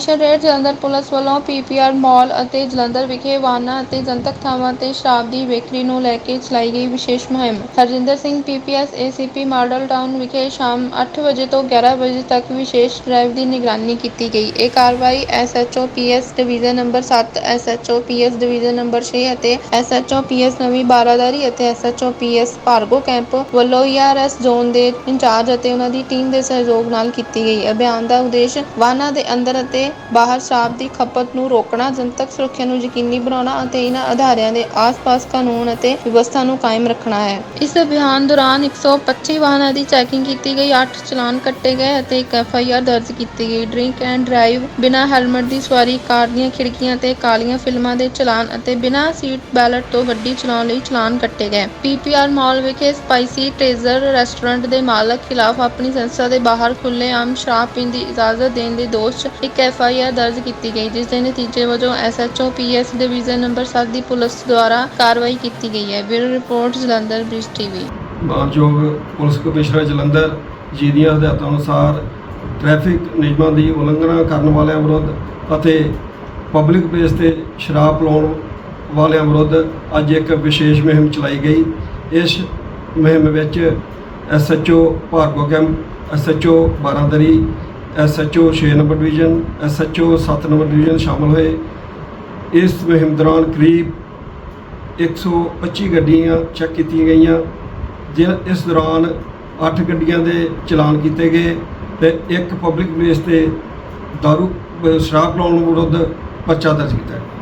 Commissionerate Jalandhar police ਵੱਲੋਂ PPR ਮਾਲ ਅਤੇ ਜਲੰਧਰ ਵਿਖੇ ਵਾਹਨਾਂ ਅਤੇ ਜਨਤਕ ਥਾਵਾਂ ਤੇ ਸ਼ਰਾਬ ਦੀ ਵਿਕਰੀ ਨੂੰ ਲੈ ਕੇ ਚਲਾਈ ਗਈ ਵਿਸ਼ੇਸ਼ ਮੁਹਿੰਮ। Harjinder Singh, PPS ACP model town ਵਿਖੇ ਸ਼ਾਮ 8 ਵਜੇ ਤੋਂ 11 ਵਜੇ ਤੱਕ ਵਿਸ਼ੇਸ਼ ਡਰਾਈਵ ਦੀ ਨਿਗਰਾਨੀ ਕੀਤੀ ਗਈ। ਇਹ ਕਾਰਵਾਈ SHO PS division number 7 SHO PS division number 6 ਅਤੇ ਐਸਐਚਓ ਪੀਐਸ ਨਵੀਂ ਬਾਰਾਦਾਰੀ ਅਤੇ ਐਸਐਚਓ ਪੀਐਸ ਭਾਰਗੋ ਕੈਂਪ ਵੱਲੋਂ ਈਆਰਐਸ ਜ਼ੋਨ ਦੇ ਇੰਚਾਰਜ ਅਤੇ ਉਹਨਾਂ ਦੀ ਟੀਮ ਦੇ ਸਹਿਯੋਗ ਨਾਲ ਕੀਤੀ ਗਈ। ਅਭਿਆਨ ਦਾ ਉਦੇਸ਼ ਵਾਹਨਾਂ ਦੇ ਅੰਦਰ ਅਤੇ ਬਾਹਰ ਸ਼ਰਾਬ ਦੀ ਖਪਤ ਨੂੰ ਰੋਕਣਾ, ਜਨਤਕ ਸੁਰੱਖਿਆ ਨੂੰ ਯਕੀਨੀ ਬਣਾਉਣਾ ਅਤੇ ਇਹਨਾਂ ਅਧਾਰਿਆਂ ਦੇ ਆਸ-ਪਾਸ ਕਾਨੂੰਨ ਅਤੇ ਵਿਵਸਥਾ ਨੂੰ ਕਾਇਮ ਰੱਖਣਾ ਹੈ। ਇਸ ਅਭਿਆਨ ਦੌਰਾਨ 125 ਵਾਹਨਾਂ ਦੀ ਚੈਕਿੰਗ ਕੀਤੀ ਗਈ 8 ਚਲਾਨ ਕੱਟੇ ਗਏ ਅਤੇ ਇੱਕ ਐਫਆਈਆਰ ਦਰਜ ਕੀਤੀ ਗਈ। ਡਰਿੰਕ ਐਂਡ ਡਰਾਈਵ ਬਿਨਾਂ ਹੈਲਮਟ ਦੀ ਸਵਾਰੀ, ਕਾਰ ਦੀਆਂ ਖਿੜਕੀਆਂ ਤੇ ਕਾਲੀਆਂ ਫਿਲਮਾਂ ਦੇ ਚਲਾਨ ਅਤੇ ਬਿਨਾਂ ਸੀਟ ਬੈਲਟ ਤੋਂ ਗੱਡੀ ਚਲਾਉਣ ਲਈ ਚਲਾਨ ਕੱਟੇ ਗਏ। ਪੀਪੀਆਰ ਮਾਲ ਵਿਖੇ ਸਪਾਈਸੀ ਟ੍ਰੇਜ਼ਰ ਰੈਸਟੋਰੈਂਟ ਦੇ ਮਾਲਕ ਖਿਲਾਫ ਆਪਣੀ ਸੰਸਥਾ ਦੇ ਬਾਹਰ ਖੁੱਲ੍ਹੇਆਮ ਸ਼ਰਾਬ ਪੀਣ ਦੀ ਇਜਾਜ਼ਤ ਦੇਣ ਦੇ ਦੋਸ਼ 'ਚ ਇੱਕ ਐਫ ਆਈ ਆਰ ਦਰਜ ਕੀਤੀ ਗਈ, ਜਿਸ ਦੇ ਨਤੀਜੇ ਵਜੋਂ ਐਸਐਚਓ ਪੀਐਸ ਡਿਵੀਜ਼ਨ ਨੰਬਰ 7 ਦੀ ਪੁਲਿਸ ਦੁਆਰਾ ਕਾਰਵਾਈ ਕੀਤੀ ਗਈ ਹੈ। Bureau report, Jalandhar, Brij TV. ਮਾਨਯੋਗ ਪੁਲਿਸ ਕਮਿਸ਼ਨਰ ਜਲੰਧਰ, ਜੀ ਦੀਆਂ ਹਦਾਇਤਾਂ ਅਨੁਸਾਰ ਟ੍ਰੈਫਿਕ ਨਿਯਮਾਂ ਦੀ ਉਲੰਘਣਾ ਕਰਨ ਵਾਲਿਆਂ ਵਿਰੁੱਧ ਅਤੇ ਪਬਲਿਕ ਪਲੇਸ ਤੇ ਸ਼ਰਾਬ ਪਿਲਾਉਣ ਵਾਲਿਆਂ ਵਿਰੁੱਧ ਅੱਜ ਇੱਕ ਵਿਸ਼ੇਸ਼ ਮੁਹਿੰਮ ਚਲਾਈ ਗਈ। ਇਸ ਮੁਹਿੰਮ ਵਿੱਚ SHO Bhargo camp SHO Barandari SHO 6 number division SHO 7 number division ਸ਼ਾਮਲ ਹੋਏ। ਇਸ ਮੁਹਿੰਮ ਦੌਰਾਨ ਕਰੀਬ 125 ਗੱਡੀਆਂ ਚੈੱਕ ਕੀਤੀਆਂ ਗਈਆਂ ਜਿ- ਇਸ ਦੌਰਾਨ 8 ਗੱਡੀਆਂ ਦੇ ਚਲਾਨ ਕੀਤੇ ਗਏ ਤੇ ਇੱਕ ਪਬਲਿਕ ਪਲੇਸ ਤੇ ਦਾਰੂ, ਸ਼ਰਾਬ ਪਿਲਾਉਣ ਵਿਰੁੱਧ ਪਰਚਾ ਦਰਜ ਕੀਤਾ ਗਿਆ।